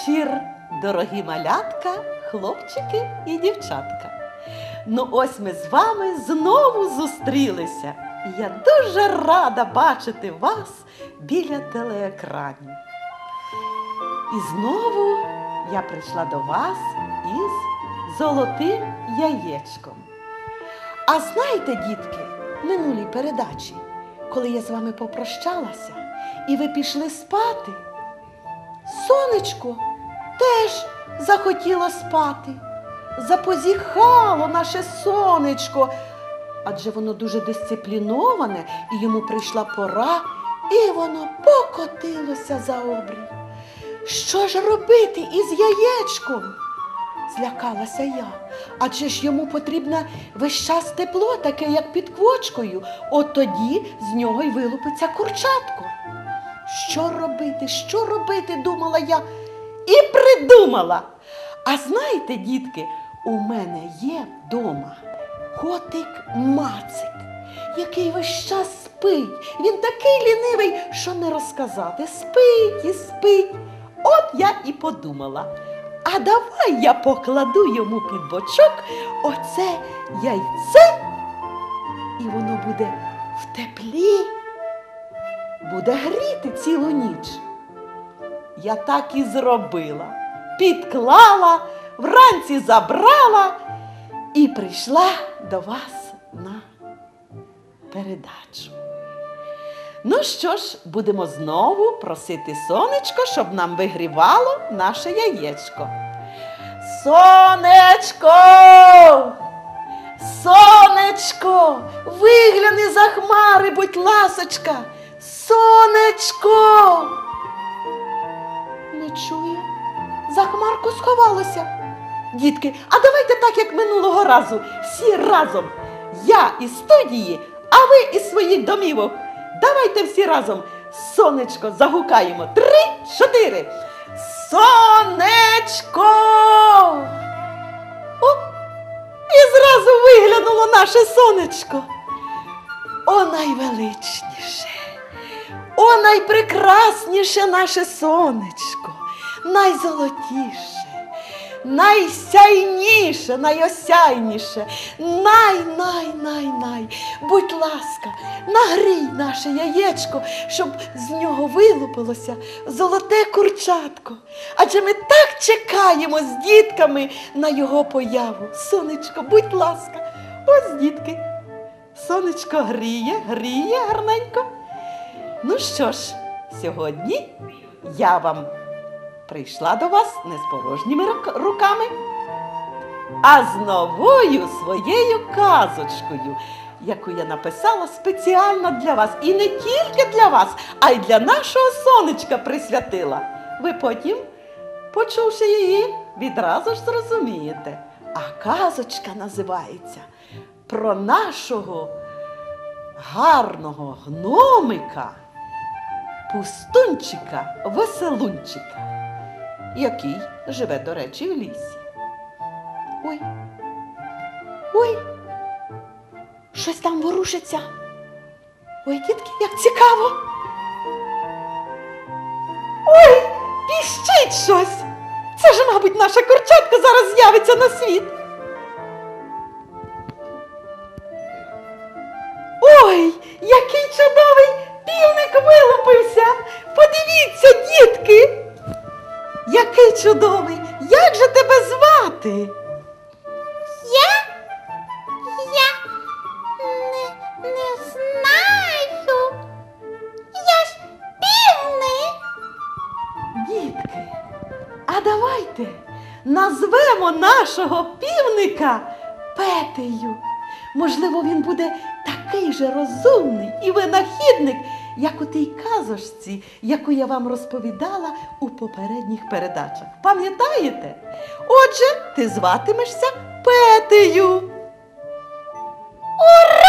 вечір, дорогі малятка, хлопчики і дівчатка. Ну ось ми з вами знову зустрілися. І я дуже рада бачити вас біля телеекранів. І знову я прийшла до вас із золотим яєчком. А знаєте, дітки, минулій передачі, коли я з вами попрощалася і ви пішли спати, сонечко теж захотіло спати. Запозіхало наше сонечко, адже воно дуже дисципліноване, і йому прийшла пора, і воно покотилося за обрій. Що ж робити із яєчком? Злякалася я. Адже ж йому потрібно весь час тепло, таке, як під квочкою. От тоді з нього й вилупиться курчатко. Що робити, що робити, думала я і придумала. А знаєте, дітки, у мене є вдома котик Мацик, який весь час спить. Він такий лінивий, що не розказати. Спить і спить. От я і подумала. А давай я покладу йому під бочок оце яйце, і воно буде в теплі, буде гріти цілу ніч. Я так і зробила. Підклала, вранці забрала і прийшла до вас на передачу. Ну що ж, будемо знову просити сонечко, щоб нам вигрівало наше яєчко. Сонечко! Сонечко! Вигляни за хмари, будь ласочка! Сонечко! Не чує, за хмарку сховалося. Дітки, а давайте так, як минулого разу, всі разом. Я із студії, а ви із своїх домівок. Давайте всі разом сонечко загукаємо. Три, чотири. Сонечко! О, і зразу виглянуло наше сонечко. О, найвеличніше, о, найпрекрасніше наше сонечко, найзолотіше найсяйніше, найосяйніше, най-най-най-най. Будь ласка, нагрій наше яєчко, щоб з нього вилупилося золоте курчатко. Адже ми так чекаємо з дітками на його появу. Сонечко, будь ласка, ось дітки. Сонечко гріє, гріє гарненько. Ну що ж, сьогодні я вам прийшла до вас не з порожніми руками, а з новою своєю казочкою, яку я написала спеціально для вас. І не тільки для вас, а й для нашого сонечка присвятила. Ви потім, почувши її, відразу ж зрозумієте. А казочка називається про нашого гарного гномика, пустунчика, веселунчика який живе, до речі, в лісі. Ой. Ой. Щось там ворушиться. Ой, дітки, як цікаво. Ой, піщить щось. Це ж, мабуть, наша курчатка зараз з'явиться на світ. Який чудовий! Як же тебе звати? Я? Я не, не знаю. Я ж півник. Дітки, а давайте назвемо нашого півника Петею. Можливо, він буде такий же розумний і винахідник, як у тій казочці, яку я вам розповідала у попередніх передачах. Пам'ятаєте? Отже, ти зватимешся Петею. Ура!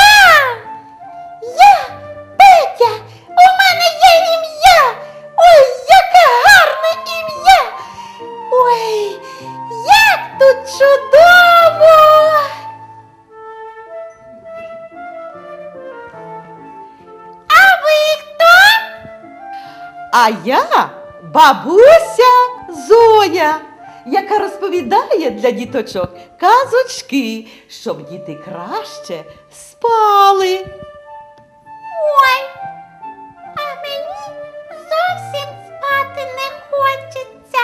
А я бабуся Зоя, яка розповідає для діточок казочки, щоб діти краще спали. Ой, а мені зовсім спати не хочеться.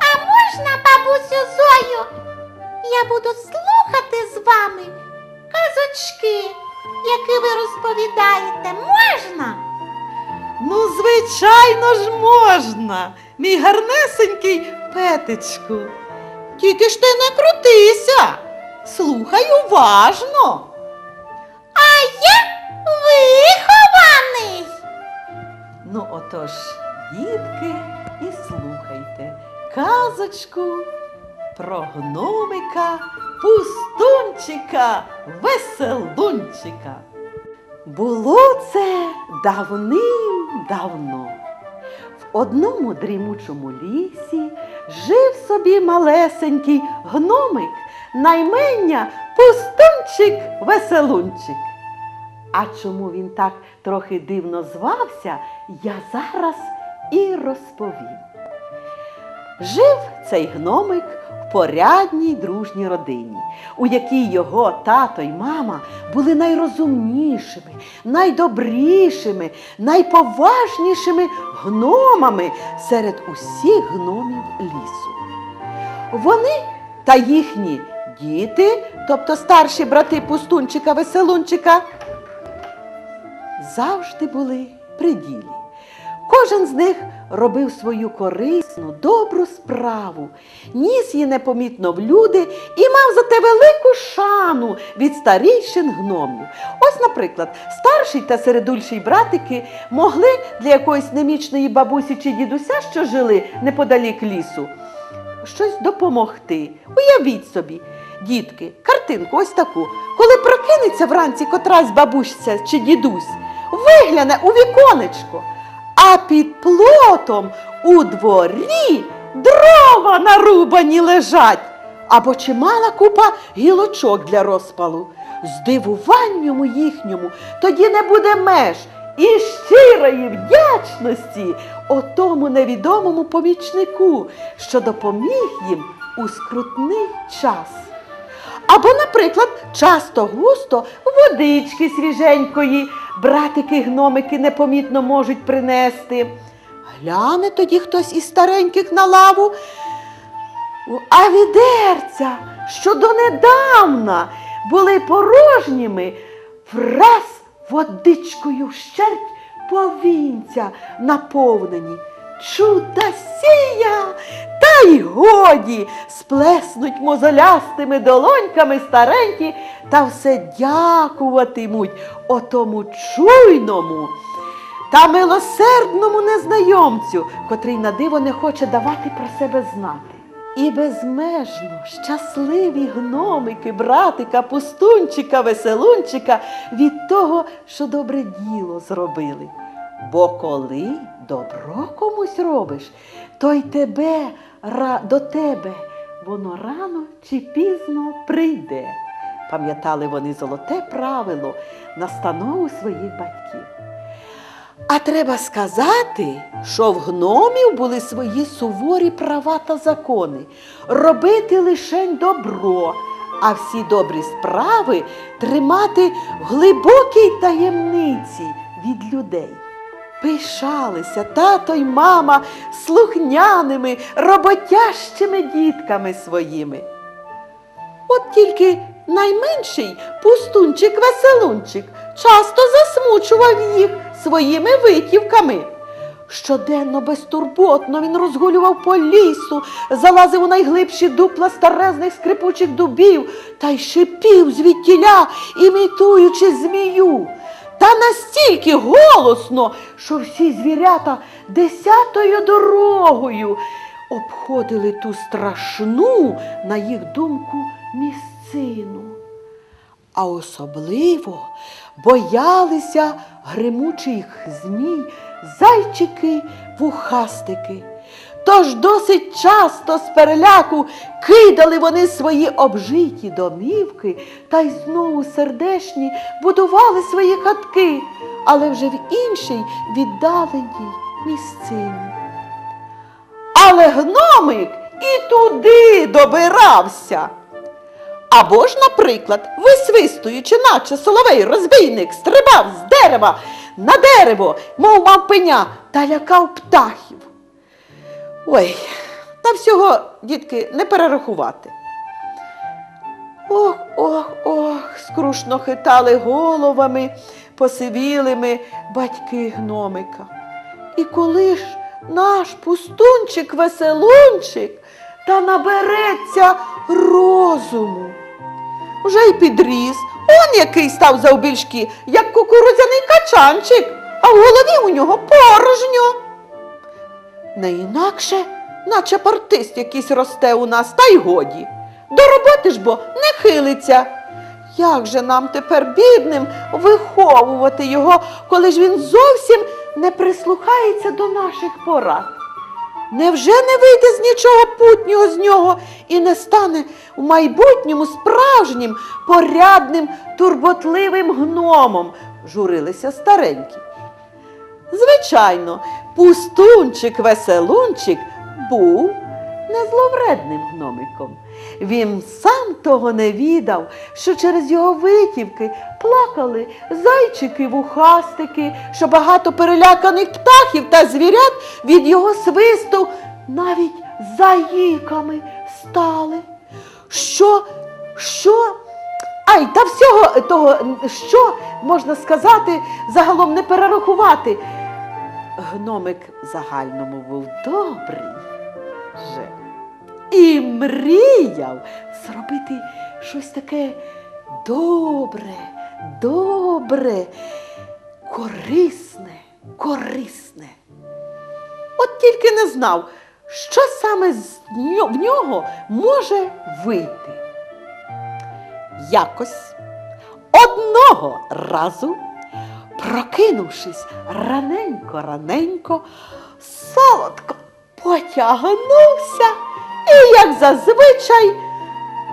А можна, бабусю Зою, я буду слухати з вами казочки, які ви розповідаєте. Можна? Ну, звичайно ж, можна, мій гарнесенький петечку. Тільки ж ти не крутися. Слухай уважно. А я вихований. Ну, отож, дітки, і слухайте казочку про гномика, пустунчика, веселунчика. Було це давним-давно. В одному дрімучому лісі жив собі малесенький гномик, наймення пустунчик-веселунчик. А чому він так трохи дивно звався, я зараз і розповім. Жив цей гномик порядній дружній родині, у якій його тато й мама були найрозумнішими, найдобрішими, найповажнішими гномами серед усіх гномів лісу. Вони та їхні діти, тобто старші брати Пустунчика Веселунчика, завжди були при ділі. Кожен з них робив свою корисну, добру справу, ніс її непомітно в люди і мав за те велику шану від старійшин гномів. Ось, наприклад, старший та середульший братики могли для якоїсь немічної бабусі чи дідуся, що жили неподалік лісу, щось допомогти. Уявіть собі, дітки, картинку ось таку. Коли прокинеться вранці котрась бабуся чи дідусь, вигляне у віконечко, а під плотом у дворі дрова нарубані лежать, або чимала купа гілочок для розпалу. Здивуванню їхньому тоді не буде меж і щирої вдячності отому невідомому помічнику, що допоміг їм у скрутний час. Або, наприклад, часто густо водички свіженької братики гномики непомітно можуть принести. Гляне тоді хтось із стареньких на лаву, а відерця, що донедавна були порожніми, враз водичкою вщерть повінця наповнені. Чуда сія, й годі сплеснуть мозолястими долоньками старенькі та все дякуватимуть отому чуйному та милосердному незнайомцю, котрий на диво не хоче давати про себе знати. І безмежно щасливі гномики, братика, пустунчика, веселунчика від того, що добре діло зробили. Бо коли добро комусь робиш, то й тебе до тебе воно рано чи пізно прийде. Пам'ятали вони золоте правило, настанову своїх батьків. А треба сказати, що в гномів були свої суворі права та закони, робити лишень добро, а всі добрі справи тримати в глибокій таємниці від людей. Пишалися тато й мама слухняними, роботящими дітками своїми. От тільки найменший пустунчик-веселунчик часто засмучував їх своїми витівками. Щоденно безтурботно він розгулював по лісу, залазив у найглибші дупла старезних скрипучих дубів та й шипів звідтіля, імітуючи змію. Та настільки голосно, що всі звірята десятою дорогою обходили ту страшну, на їх думку, місцину. А особливо боялися гримучих змій, зайчики, вухастики. Тож досить часто з переляку кидали вони свої обжиті домівки та й знову сердешні будували свої хатки, але вже в іншій віддаленій місцині. Але гномик і туди добирався. Або ж, наприклад, висвистуючи, наче соловей розбійник, стрибав з дерева на дерево, мов мавпеня, та лякав птахів. Ой, та всього, дітки, не перерахувати. Ох, ох, ох, скрушно хитали головами посивілими батьки гномика. І коли ж наш пустунчик веселунчик та набереться розуму. Вже й підріс, он який став завбільшки, як кукурудзяний качанчик, а в голові у нього порожньо. Не інакше, наче партист якийсь росте у нас, та й годі. До роботи ж бо не хилиться. Як же нам тепер, бідним, виховувати його, коли ж він зовсім не прислухається до наших порад? Невже не вийде з нічого путнього з нього і не стане в майбутньому справжнім, порядним, турботливим гномом? журилися старенькі. Звичайно, пустунчик веселунчик був незловредним гномиком. Він сам того не відав, що через його витівки плакали зайчики вухастики, що багато переляканих птахів та звірят від його свисту навіть заїками стали. Що, що? Ай, та всього того, що можна сказати, загалом не перерахувати. Гномик загальному був добрий же. І мріяв зробити щось таке добре, добре, корисне, корисне. От тільки не знав, що саме в нього може вийти. Якось одного разу, прокинувшись раненько-раненько, солодко потягнувся і, як зазвичай,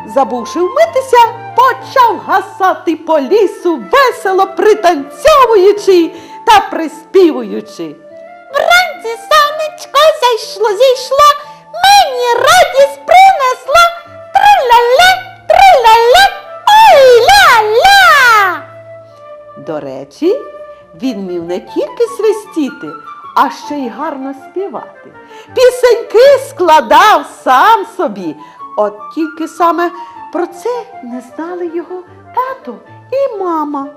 забувши вмитися, почав гасати по лісу, весело пританцьовуючи та приспівуючи. Вранці сонечко свистіти, а ще й гарно співати. Пісеньки складав сам собі. От тільки саме про це не знали його тато і мама.